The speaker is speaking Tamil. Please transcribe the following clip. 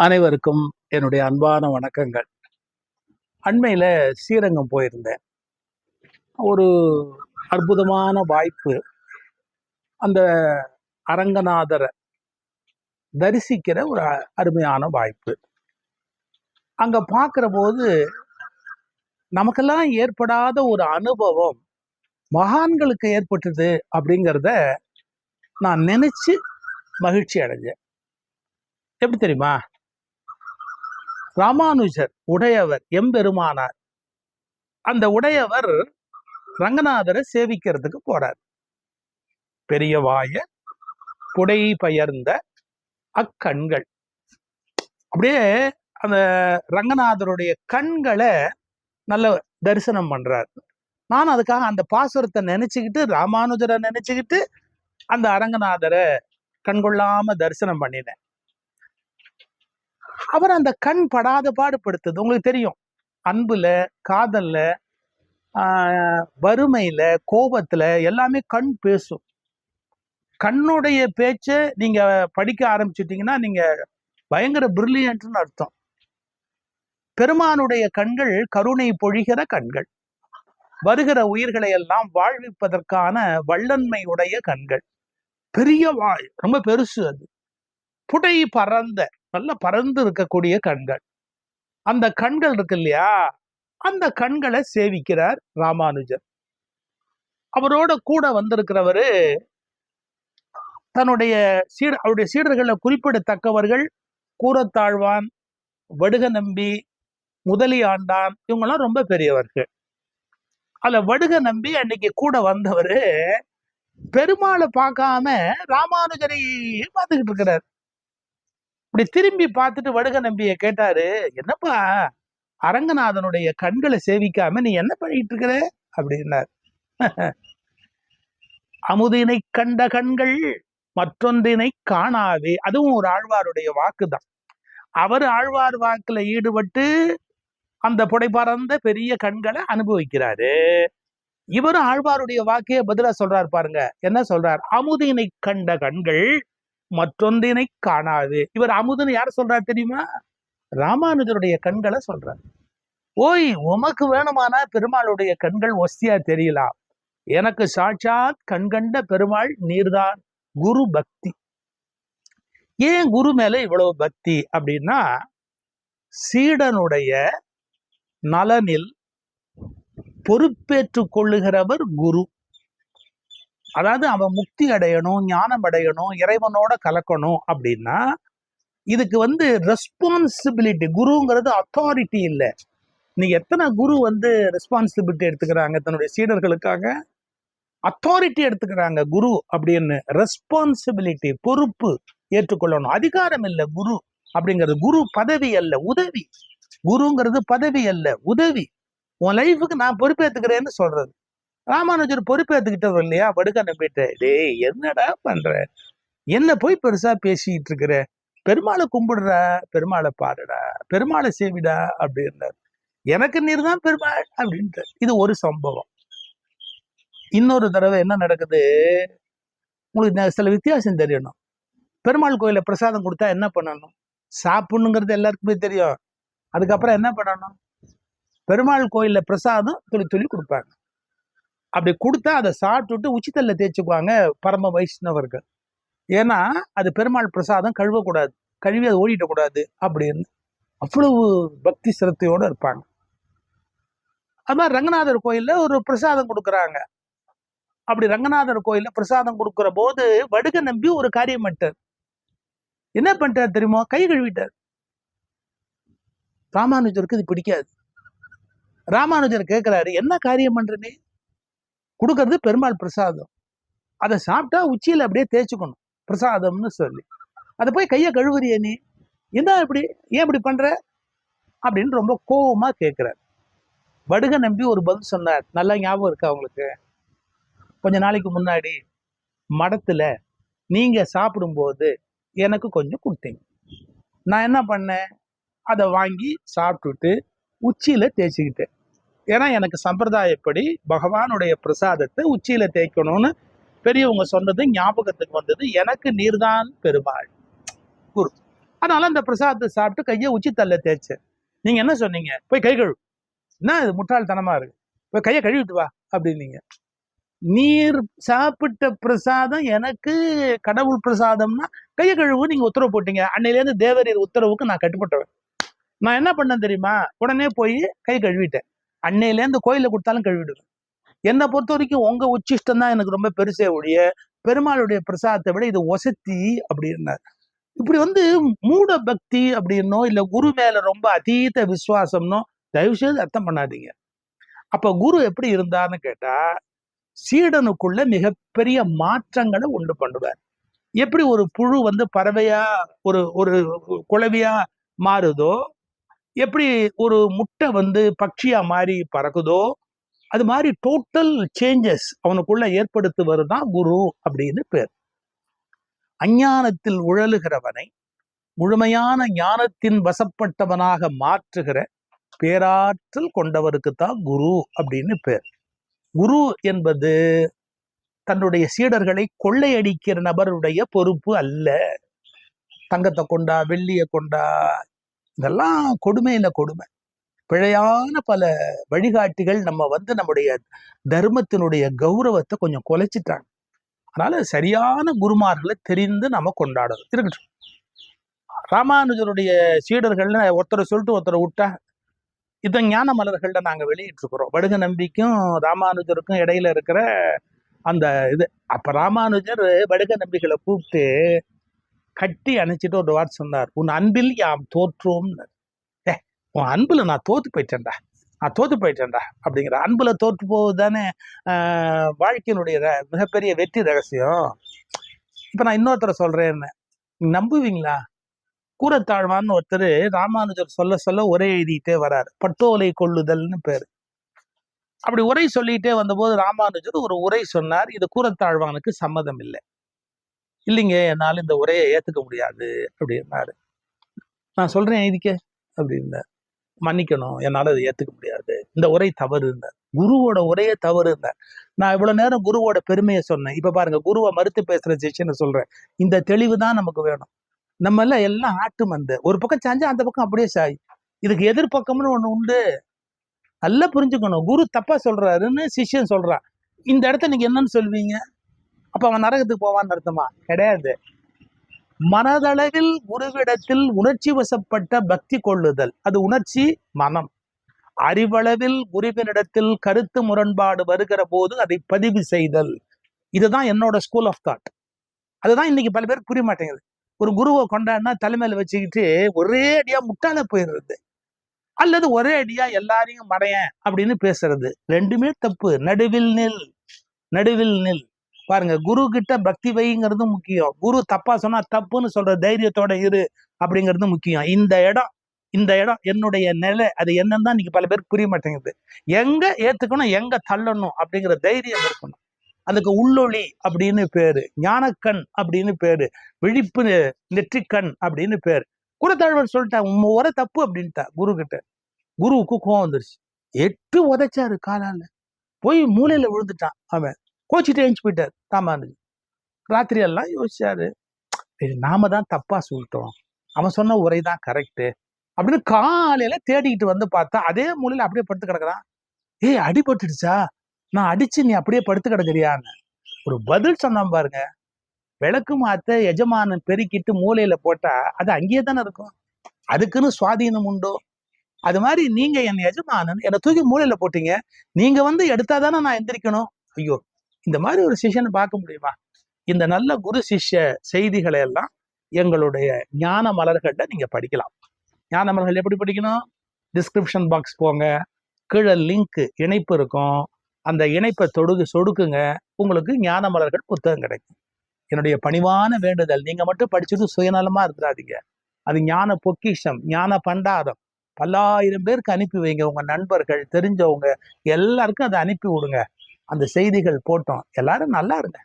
அனைவருக்கும் என்னுடைய அன்பான வணக்கங்கள். அண்மையில் ஸ்ரீரங்கம் போயிருந்தேன். ஒரு அற்புதமான வாய்ப்பு. அந்த அரங்கநாதரை தரிசிக்கிற ஒரு அ- அருமையான வாய்ப்பு. அங்கே பார்க்குற போது நமக்கெல்லாம் ஏற்படாத ஒரு அனுபவம் மகான்களுக்கு ஏற்பட்டது அப்படிங்கிறத நான் நினச்சி மகிழ்ச்சி அடைஞ்சேன். எப்படி தெரியுமா? ராமானுஜர் உடையவர் எம்பெருமானார். அந்த உடையவர் ரங்கநாதரை சேவிக்கிறதுக்கு போறார். பெரிய வாய புடை பெயர்ந்த அக்கண்கள். அப்படியே அந்த ரங்கநாதருடைய கண்களை நல்ல தரிசனம் பண்றார். நான் அதுக்காக அந்த பாசுரத்தை நினைச்சுக்கிட்டு ராமானுஜரை நினைச்சுக்கிட்டு அந்த அரங்கநாதரை கண்கொள்ளாம தரிசனம் பண்ணினேன். அவர் அந்த கண் படாத பாடுபடுத்துது உங்களுக்கு தெரியும். அன்புல காதல்ல ஆஹ், வறுமையில கோபத்துல எல்லாமே கண் பேசும். கண்ணுடைய பேச்சை நீங்க படிக்க ஆரம்பிச்சிட்டீங்கன்னா நீங்க பயங்கர பிரில்லியன்ட்னு அர்த்தம். பெருமானுடைய கண்கள் கருணை பொழிகிற கண்கள். வருகிற உயிர்களை எல்லாம் வாழ்விப்பதற்கான வல்லன்மை உடைய கண்கள். பெரிய வாய் ரொம்ப பெருசு அது. புடை பறந்த நல்ல பறந்து இருக்கக்கூடிய கண்கள். அந்த கண்கள் இருக்கு இல்லையா? அந்த கண்களை சேவிக்கிறார் ராமானுஜர். அவரோட கூட வந்திருக்கிறவரு தன்னுடைய சீட அவருடைய சீடர்களை குறிப்பிடத்தக்கவர்கள் கூரத்தாழ்வான் வடுக நம்பி முதலி ஆண்டான் இவங்கெல்லாம் ரொம்ப பெரியவர்கள். அதுல வடுக நம்பி அன்னைக்கு கூட வந்தவரு பெருமாளை பார்க்காம ராமானுஜரை பார்த்துக்கிட்டு இருக்கிறார். இப்படி திரும்பி பார்த்துட்டு வடுக நம்பியை கேட்டாரு என்னப்பா அரங்கநாதனுடைய கண்களை சேவிக்காம நீ என்ன பண்ணிட்டு இருக்கிற? அப்படின்னார். அமுதினை கண்ட கண்கள் மற்றொன்றினை காணாவே அதுவும் ஒரு ஆழ்வாருடைய வாக்குதான். அவர் ஆழ்வார் வாக்குல ஈடுபட்டு அந்த புடை பறந்த பெரிய கண்களை அனுபவிக்கிறாரு. இவரும் ஆழ்வாருடைய வாக்கையே பதிலா சொல்றாரு பாருங்க. என்ன சொல்றார்? அமுதினை கண்ட கண்கள் மற்றொன்றினை காணாது. இவர் அமுதுன்னு யார் சொல்றாரு தெரியுமா? ராமானுஜருடைய கண்களை சொல்றார். ஓய் உமக்கு வேணுமானா பெருமாளுடைய கண்கள் ஒஸ்தியா தெரியலாம். எனக்கு சாட்சாத் கண்கண்ட பெருமாள் நீர்தான் குரு பக்தி. ஏன் குரு மேல இவ்வளவு பக்தி? அப்படின்னா சீடனுடைய நலனில் பொறுப்பேற்றுக் கொள்ளுகிறவர் குரு. அதாவது அவன் முக்தி அடையணும் ஞானம் அடையணும் இறைவனோட கலக்கணும் அப்படின்னா இதுக்கு வந்து ரெஸ்பான்சிபிலிட்டி குருங்கிறது அத்தாரிட்டி இல்லை. நீ எத்தனை குரு வந்து ரெஸ்பான்சிபிலிட்டி எடுத்துக்கிறாங்க? தன்னுடைய சீடர்களுக்காக அத்தாரிட்டி எடுத்துக்கிறாங்க குரு அப்படின்னு ரெஸ்பான்சிபிலிட்டி பொறுப்பு ஏற்றுக்கொள்ளணும். அதிகாரம் இல்லை குரு அப்படிங்கிறது. குரு பதவி அல்ல உதவி. குருங்கிறது பதவி அல்ல உதவி. உன் லைஃபுக்கு நான் பொறுப்பேற்றுக்கிறேன்னு சொல்றது. ராமானுஜர் பொறுப்பேற்றுக்கிட்டவர் இல்லையா படுக்க நம்பிட்டு டேய் என்னடா பண்ற? என்ன போய் பெருசா பேசிட்டு இருக்கிற பெருமாளை கும்பிடுறா பெருமாளை பாடுடா பெருமாளை சேவிடா அப்படின்றார் எனக்கு நீர் தான் பெருமாள் அப்படின்ட்டு. இது ஒரு சம்பவம். இன்னொரு தடவை என்ன நடக்குது? உங்களுக்கு சில வித்தியாசம் தெரியணும். பெருமாள் கோயில பிரசாதம் கொடுத்தா என்ன பண்ணணும்? சாப்பிடணுங்கிறது எல்லாருக்குமே தெரியும். அதுக்கப்புறம் என்ன பண்ணணும்? பெருமாள் கோயில்ல பிரசாதம் துளி துளி கொடுப்பாங்க. அப்படி கொடுத்தா அதை சாப்பிட்டுட்டு உச்சித்தல்ல தேய்ச்சிக்குவாங்க பரம வைஷ்ணவர்கள். ஏன்னா அது பெருமாள் பிரசாதம் கழுவக்கூடாது. கழுவி அதை ஓடிடக்கூடாது அப்படின்னு அவ்வளவு பக்தி சிரத்தையோடு இருப்பாங்க. அது மாதிரி ரங்கநாதர் கோயில்ல ஒரு பிரசாதம் கொடுக்குறாங்க. அப்படி ரங்கநாதர் கோயில்ல பிரசாதம் கொடுக்குற போது வடுக நம்பி ஒரு காரியம் பண்ணிட்டார். என்ன பண்ணிட்டார் தெரியுமா? கை கழுவிட்டார். ராமானுஜருக்கு இது பிடிக்காது. ராமானுஜர் கேட்குறாரு என்ன காரியம் பண்ற கொடுக்கறது பெருமாள் பிரசாதம். அதை சாப்பிட்டா உச்சியில் அப்படியே தேய்ச்சிக்கணும். பிரசாதம்னு சொல்லி. அதை போய் கையை கழுவுறிய நீ? என்ன இப்படி? ஏன் இப்படி பண்ற? அப்படின்னு ரொம்ப கோவமா கேட்கிறார் வடுக நம்பி ஒரு பதில் சொன்னார். நல்லா ஞாபகம் இருக்கா உங்களுக்கு? கொஞ்ச நாளைக்கு முன்னாடி மடத்துல நீங்க சாப்பிடும்போது எனக்கு கொஞ்சம் கொடுத்தீங்க. நான் என்ன பண்ணேன்? அதை வாங்கி சாப்பிட்டுட்டு உச்சியில தேய்ச்சிக்கிட்டேன். ஏன்னா எனக்கு சம்பிரதாயப்படி பகவானுடைய பிரசாதத்தை உச்சியில தேய்க்கணும்னு பெரியவங்க சொன்னது ஞாபகத்துக்கு வந்தது. எனக்கு நீர்தான் பெருமாள். குரு. அதனால அந்த பிரசாதத்தை சாப்பிட்டு கையை உச்சி தள்ள தேய்ச்சேன் நீங்க என்ன சொன்னீங்க? போய் கை கழுவு. என்ன இது முட்டாள்தனமா இருக்கு? போய் கையை கழுவிட்டு வா அப்படின்னீங்க. நீர் சாப்பிட்ட பிரசாதம் எனக்கு கடவுள் பிரசாதம்னா கையை கழுவு நீங்க உத்தரவு போட்டீங்க. அன்னையிலேருந்து தேவரீர் உத்தரவுக்கு நான் கட்டுப்பட்டவன் நான் என்ன பண்ணேன் தெரியுமா? உடனே போய் கை கழுவிட்டேன். அன்னையிலேருந்து கோயில கொடுத்தாலும் கழுவிடுவேன். என்னை பொறுத்த வரைக்கும் உங்க உச்சிஷ்டம் தான் எனக்கு ரொம்ப பெருசே ஒழிய பெருமாளுடைய பிரசாதத்தை விட இது ஒசத்தி அப்படின்னார். இப்படி வந்து மூட பக்தி அப்படின்னோ இல்ல குரு மேல ரொம்ப அதீத விசுவாசம்னோ தயவு செய்து அர்த்தம் பண்ணாதீங்க. அப்ப குரு எப்படி இருந்தார்னு கேட்டா சீடனுக்குள்ள மிகப்பெரிய மாற்றங்களை உண்டு பண்ணுவார். எப்படி ஒரு புழு வந்து பறவையா ஒரு ஒரு குளவியா மாறுதோ எப்படி ஒரு முட்டை வந்து பட்சியாக மாறி பறக்குதோ அது மாதிரி டோட்டல் சேஞ்சஸ் அவனுக்குள்ள ஏற்படுத்துவது தான் குரு அப்படின்னு பேர். அஞ்ஞானத்தில் உழலுகிறவனை முழுமையான ஞானத்தின் வசப்பட்டவனாக மாற்றுகிற பேராற்றல் கொண்டவருக்கு தான் குரு அப்படின்னு பேர். குரு என்பது தன்னுடைய சீடர்களை கொள்ளையடிக்கிற நபருடைய பொறுப்பு அல்ல. தங்கத்தை கொண்டா வெள்ளியை கொண்டா இதெல்லாம் கொடுமையில கொடுமை. பிழையான பல வழிகாட்டிகள் நம்ம வந்து நம்முடைய தர்மத்தினுடைய கௌரவத்தை கொஞ்சம் குலைச்சிட்டாங்க. அதனால சரியான குருமார்களை தெரிந்து நம்ம கொண்டாடணும். இருக்கட்டும். ராமானுஜருடைய சீடர்கள்னு ஒருத்தரை சொல்லிட்டு ஒருத்தரை விட்டா இதை ஞான மலர்கள்ல நாங்க வெளியிட்டு இருக்கிறோம் வடுக நம்பிக்கும் ராமானுஜருக்கும் இடையில இருக்கிற அந்த இது. அப்ப ராமானுஜர் வடுக நம்பிகளை கூப்பிட்டு கட்டி அணைச்சிட்டு ஒரு வார்த்தை சொன்னார் உன் அன்பில் யாம் தோற்றோம் ஏ உன் அன்புல நான் தோத்து போயிட்டேன்டா நான் தோத்து போயிட்டேன்டா அப்படிங்கிற அன்புல தோற்று போவது தானே வாழ்க்கையினுடைய ர- மிகப்பெரிய வெற்றி ரகசியம். இப்போ நான் இன்னொருத்தரை சொல்கிறேன்னு நம்புவீங்களா? கூரத்தாழ்வான்னு ஒருத்தர் ராமானுஜர் சொல்ல சொல்ல உரை எழுதிட்டே வரார் பட்டோலை கொள்ளுதல்னு பேரு. அப்படி உரை சொல்லிட்டே வந்தபோது ராமானுஜர் ஒரு உரை சொன்னார் இது கூரத்தாழ்வானுக்கு சம்மதம் இல்லை. இல்லைங்க என்னால இந்த உரையை ஏத்துக்க முடியாது அப்படின்னாரு. நான் சொல்றேன் இதுக்கே அப்படின்னார். மன்னிக்கணும் என்னால அதை ஏத்துக்க முடியாது. இந்த உரை தவறு இருந்தேன் குருவோட உரையே தவறு இருந்தேன் நான் இவ்வளவு நேரம் குருவோட பெருமையை சொன்னேன். இப்ப பாருங்க குருவை மறுத்து பேசுற சிஷ்யனை சொல்றேன். இந்த தெளிவு தான் நமக்கு வேணும். நம்ம எல்லாம் எல்லாம் ஆட்டு மந்து. ஒரு பக்கம் சாஞ்சா அந்த பக்கம் அப்படியே சாய். இதுக்கு எதிர்பக்கம்னு ஒண்ணு உண்டு. நல்லா புரிஞ்சுக்கணும். குரு தப்பா சொல்றாருன்னு சிஷ்யன் சொல்றான் இந்த இடத்த நீங்க என்னன்னு சொல்வீங்க? அப்ப அவன் நரகத்துக்கு போவான்னு அர்த்தமா? கிடையாது. மனதளவில் குருவிடத்தில் உணர்ச்சி வசப்பட்ட பக்தி கொள்ளுதல். அது உணர்ச்சி மனம். அறிவளவில் குருவினிடத்தில் கருத்து முரண்பாடு வருகிற போது அதை பதிவு செய்தல். இதுதான் என்னோட ஸ்கூல் ஆஃப் தாட் அதுதான் இன்னைக்கு பல பேருக்கு புரிய மாட்டேங்குது. ஒரு குருவை கொண்டாடினா தலைமையில வச்சுக்கிட்டு ஒரே அடியா முட்டாள போயிடுறது. அல்லது ஒரே அடியா எல்லாரையும் மடையன் அப்படின்னு பேசுறது. ரெண்டுமே தப்பு. நடுவில் நில். நடுவில் நில். பாருங்க குரு கிட்ட பக்தி வைங்கிறது முக்கியம். குரு தப்பா சொன்னா தப்புன்னு சொல்ற தைரியத்தோட இரு அப்படிங்கிறது முக்கியம். இந்த இடம் இந்த இடம் என்னுடைய நிலை அது என்னன்னு தான் இன்னைக்கு பல பேருக்கு புரிய மாட்டேங்குது. எங்க ஏத்துக்கணும் எங்க தள்ளணும் அப்படிங்கிற தைரியம் இருக்கணும். அதுக்கு உள்ளொளி அப்படின்னு பேரு. ஞானக்கண் அப்படின்னு பேரு. விழிப்பு நெற்றிக்கண் அப்படின்னு பேரு. குலத்தாழ்வர் சொல்லிட்டா உன் உரை தப்பு அப்படின்ட்டா குரு கிட்ட. குருவுக்கு கோவம் வந்துருச்சு. எட்டு உதைச்சாரு காலால. போய் மூலையில விழுந்துட்டான் அவன். கோச்சிட்டு எழுந்து போயிட்டார். தாமானுக்கு ராத்திரி எல்லாம் யோசிச்சாரு "சரி, நாம தான் தப்பா சொல்லிட்டோம். அவன் சொன்ன உரை தான் கரெக்டு அப்படின்னு காலையில தேடிக்கிட்டு வந்து பார்த்தா அதே மூலையில அப்படியே படுத்து கிடக்குறான். ஏய் அடிபட்டுடுச்சா நான் அடிச்சு நீ அப்படியே படுத்து கிடக்குறியான்னு. ஒரு பதில் சொன்னான் பாருங்க. விளக்கு மாத்த எஜமானன் பெருக்கிட்டு மூலையில போட்டா அது அங்கேயே தானே இருக்கும். அதுக்குன்னு சுவாதீனம் உண்டோ? அது மாதிரி நீங்க என் எஜமானன் என்னை தூக்கி மூலையில போட்டீங்க. நீங்க வந்து எடுத்தாதானே நான் எந்திரிக்கணும்? ஐயோ இந்த மாதிரி ஒரு சிஷ்யனை பார்க்க முடியுமா? இந்த நல்ல குரு சிஷ்ய செய்திகளை எல்லாம் எங்களுடைய ஞான மலர்கள்ல நீங்க படிக்கலாம். ஞான மலர்கள் எப்படி படிக்கணும்? டிஸ்கிரிப்ஷன் பாக்ஸ் போங்க. கீழே லிங்க் இணைப்பு இருக்கும். அந்த இணைப்பை தொடுகு சொடுக்குங்க. உங்களுக்கு ஞான மலர்கள் புத்தகம் கிடைக்கும். என்னுடைய பணிவான வேண்டுதல். நீங்க மட்டும் படிச்சது சுயநலமா இருக்கிறாதீங்க அது ஞான பொக்கிஷம் ஞான பண்டாரம். பல்லாயிரம் பேருக்கு அனுப்பி வைங்க. உங்க நண்பர்கள் தெரிஞ்சவங்க எல்லாருக்கும் அதை அனுப்பி விடுங்க. அந்த செய்திகள் போட்டோம். எல்லாரும் நல்லா இருங்க.